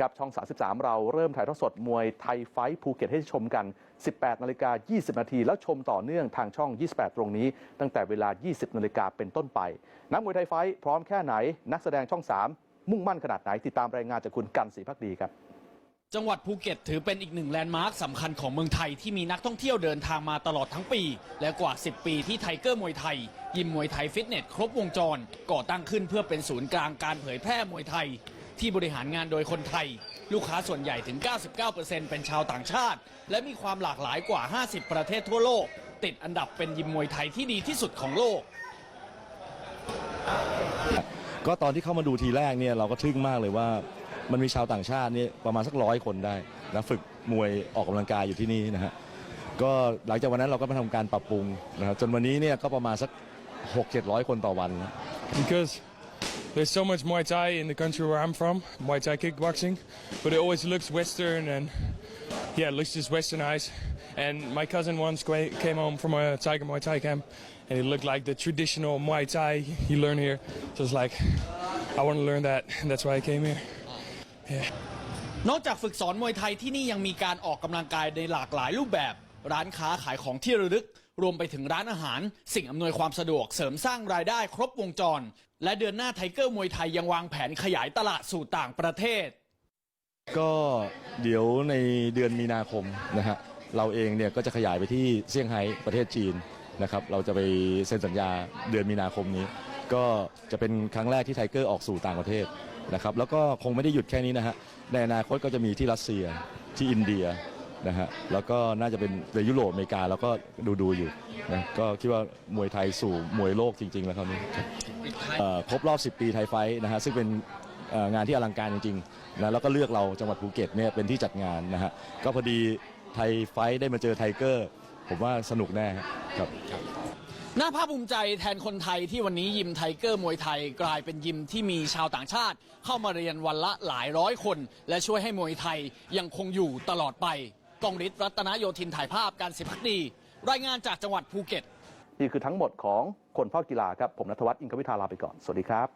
ครับช่อง 33 เราเริ่มถ่ายทอดสดมวยไทยไฟท์ภูเก็ตให้ชมกัน 18 นาฬิกา 20 นาที แล้วชมต่อเนื่องทางช่อง 28 ตรงนี้ ตั้งแต่เวลา 20 นาฬิกาเป็นต้นไป นักมวยไทยไฟท์พร้อมแค่ไหน นักแสดงช่อง 3 มุ่งมั่นขนาดไหน ติดตามรายงานจากคุณกันศรีพักดีครับจังหวัดภูเก็ตถือเป็นอีกหนึ่งแลนด์มาร์คสำคัญของเมืองไทยที่มีนักท่องเที่ยวเดินทางมาตลอดทั้งปี และกว่า 10 ปีที่ไทเกอร์มวยไทย ยิมมวยไทยฟิตเนส ครบวงจร ก่อตั้งขึ้นเพื่อเป็นศูนย์กลางการเผยแพร่มวยไทย ที่บริหารงานโดยคนไทย ลูกค้าส่วนใหญ่ถึง 99%เป็นชาวต่างชาติ และมีความหลากหลายกว่า 50 ประเทศทั่วโลก ติดอันดับเป็นยิมมวยไทยที่ดีที่สุดของโลก ก็ตอนที่เข้ามาดูทีแรกเนี่ยเราก็ทึ่งมากเลยว่ามันมีชาวต่างชาติเนี่ยประมาณสักร้อยคนได้นะฝึกมวยออกกำลังกายอยู่ที่นี่นะฮะก็หลังจากวันนั้นเราก็มาทำการปรับปรุงนะครับจนวันนี้เนี่ยก็ประมาณสัก 6 7 0 0 คนต่อวันนะ because there's so much Muay Thai in the country where I'm from, Muay Thai kickboxing, but it always looks Western and yeah, it looks just westernized. And my cousin once came home from a Tiger Muay Thai camp, and it looked like the traditional Muay Thai you learn here. So it's like, I want to learn that, and that's why I came here. Yeah. นอกจากฝึกสอนมวยไทยที่นี่ยังมีการออกกำลังกายในหลากหลายรูปแบบ ร้านค้าขายของที่ระลึก รวมไปถึงร้านอาหาร สิ่งอำนวยความสะดวกเสริมสร้างรายได้ครบวงจร และเดือนหน้าไทเกอร์มวยไทยยังวางแผนขยายตลาดสู่ต่างประเทศ ก็เดี๋ยวในเดือนมีนาคมนะฮะเราเองเนี่ยก็จะขยายไปที่เซี่ยงไฮ้ประเทศจีนนะครับเราจะไปเซ็นสัญญาเดือนมีนาคมนี้ ก็จะเป็นครั้งแรกที่ไทเกอร์ออกสู่ต่างประเทศนะครับแล้วก็คงไม่ได้หยุดแค่นี้นะฮะในอนาคตก็จะมีที่รัสเซียที่อินเดีย นะฮะแล้วก็น่าจะเป็นในยุโรปอเมริกาแล้วก็ดูดูอยู่นะก็คิดว่ามวยไทยสู่มวยโลกจริง ๆ แล้วคราวนี้ครับเอ่อครบรอบ 10 ปีไทยไฟท์นะฮะซึ่งเป็นเอ่องานที่อลังการจริงๆนะแล้วก็เลือกเราจังหวัดภูเก็ตเนี่ยเป็นที่จัดงานนะฮะก็พอดีไทยไฟท์ได้มาเจอไทเกอร์ ผมว่าสนุกแน่ครับ น่าภาคภูมิใจแทนคนไทยที่วันนี้ยิมไทเกอร์มวยไทยกลายเป็นยิมที่มีชาวต่างชาติ เข้ามาเรียนวันละหลายร้อยคน และช่วยให้มวยไทยยังคงอยู่ตลอดไป กองฤทธิ์รัตนโยธินถ่ายภาพการสิพักดี รายงานจากจังหวัดภูเก็ต นี่คือทั้งหมดของคนเฝ้ากีฬาครับ ผมนัทวัฒน์อิงควิทาลาไปก่อน สวัสดีครับ